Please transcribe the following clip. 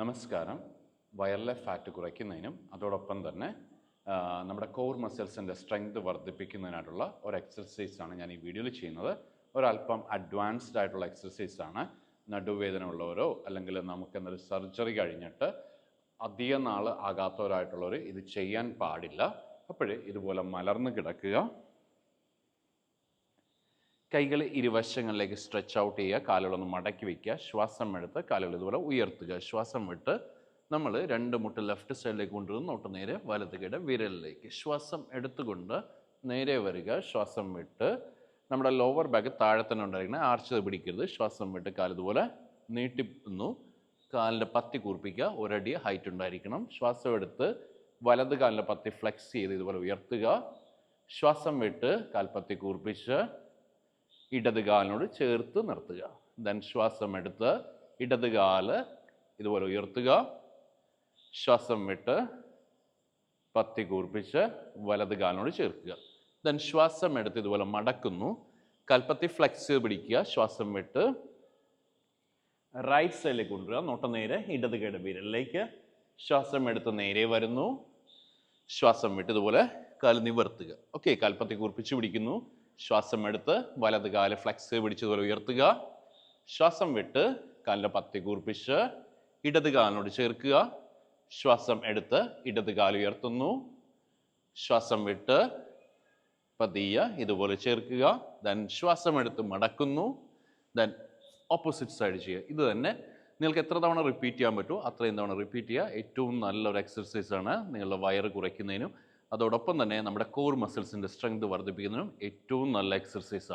നമസ്കാരം. വയറിലെ ഫാറ്റ് കുറയ്ക്കുന്നതിനും അതോടൊപ്പം തന്നെ നമ്മുടെ കോർ മസിൽസിന്റെ സ്ട്രെങ്ത് വർദ്ധിപ്പിക്കുന്നതിനായിട്ടുള്ള ഒരു എക്സസൈസാണ് ഞാൻ ഈ വീഡിയോയിൽ ചെയ്യുന്നത്. ഒരല്പം അഡ്വാൻസ്ഡ് ആയിട്ടുള്ള എക്സസൈസാണ് നടുവേദന ഉള്ളവരോ അല്ലെങ്കിൽ നമുക്ക് എന്തൊരു സർജറി കഴിഞ്ഞിട്ട് അധികം നാൾ ആകാത്തവരായിട്ടുള്ളവർ ഇത് ചെയ്യാൻ പാടില്ല. അപ്പോഴേ ഇതുപോലെ മലർന്ന് കിടക്കുക. കൈകൾ ഇരുവശങ്ങളിലേക്ക് സ്ട്രെച്ച് ഔട്ട് ചെയ്യുക കാലുകളൊന്ന് മടക്കി വയ്ക്കുക ശ്വാസം എടുത്ത് കാലുകൾ ഇതുപോലെ ഉയർത്തുക. ശ്വാസം വിട്ട് നമ്മൾ രണ്ട് മുട്ട് ലെഫ്റ്റ് സൈഡിലേക്ക് കൊണ്ടുവന്ന് നോട്ട് നേരെ വലത് കൈയുടെ വിരലിലേക്ക്. ശ്വാസം എടുത്തുകൊണ്ട് നേരെ വരിക ശ്വാസം വിട്ട് നമ്മുടെ ലോവർ ബാക്ക് താഴെ തന്നെ ഉണ്ടായിരിക്കണം ആർച്ച് പിടിക്കരുത്. ശ്വാസം വിട്ട് കാൽ ഇതുപോലെ നീട്ടിക്കുന്നു കാലിന്റെ പത്തി കൂർപ്പിക്കുക ഒരടി ഹൈറ്റ് ഉണ്ടായിരിക്കണം. ശ്വാസം എടുത്ത് വലത് കാലിന്റെ പത്തി ഫ്ലെക്സ് ചെയ്ത് ഇതുപോലെ ഉയർത്തുക. ശ്വാസം വിട്ട് കാൽപ്പത്തി കൂർപ്പിച്ച് ഇടത് കാലിനോട് ചേർത്ത് നിർത്തുക. ദൻ ശ്വാസം എടുത്ത് ഇടത് കാൽ ഇതുപോലെ ഉയർത്തുക. ശ്വാസം വിട്ട് പത്തി കൂർപ്പിച്ച് വലത് കാലിനോട് ചേർക്കുക. ദൻ ശ്വാസം എടുത്ത് ഇതുപോലെ മടക്കുന്നു. കൽപ്പത്തി ഫ്ലെക്സ് പിടിക്കുക. ശ്വാസം വിട്ട് റൈറ്റ് സൈഡിലേക്ക് കൊണ്ടുവരിക. നോട്ടം നേരെ ഇടത് കൈയുടെ വിരലിലേക്ക്. ശ്വാസം എടുത്ത് നേരെ വരുന്നു. ശ്വാസം വിട്ട് ഇതുപോലെ കാൽ നിവർത്തുക. ഓക്കെ കൽപ്പത്തി കൂർപ്പിച്ച് പിടിക്കുന്നു. ശ്വാസം എടുത്ത് വലത് കാൽ ഫ്ലെക്സ് പിടിച്ചതുപോലെ ഉയർത്തുക. ശ്വാസം വിട്ട് കാലിന്റെ പത്തി കൂർപ്പിച്ച് ഇടത് കാലിനോട് ചേർക്കുക. ശ്വാസം എടുത്ത് ഇടത് കാൽ ഉയർത്തുന്നു. ശ്വാസം വിട്ട് പതിയ ഇതുപോലെ ചേർക്കുക. ദൻ ശ്വാസം എടുത്ത് മടക്കുന്നു. ദൻ ഓപ്പോസിറ്റ് സൈഡ് ചെയ്യുക. ഇത് തന്നെ നിങ്ങൾക്ക് എത്ര തവണ റിപ്പീറ്റ് ചെയ്യാൻ പറ്റുമോ? അത്രയും തവണ റിപ്പീറ്റ് ചെയ്യുക. ഏറ്റവും നല്ലൊരു എക്സർസൈസാണ് നിങ്ങളുടെ വയറ് കുറയ്ക്കുന്നതിനും അതോടൊപ്പം തന്നെ നമ്മുടെ കോർ മസിൽസിന്റെ സ്ട്രെങ്ത് വർദ്ധിപ്പിക്കുന്നതിനും ഏറ്റവും നല്ല എക്സർസൈസാണ്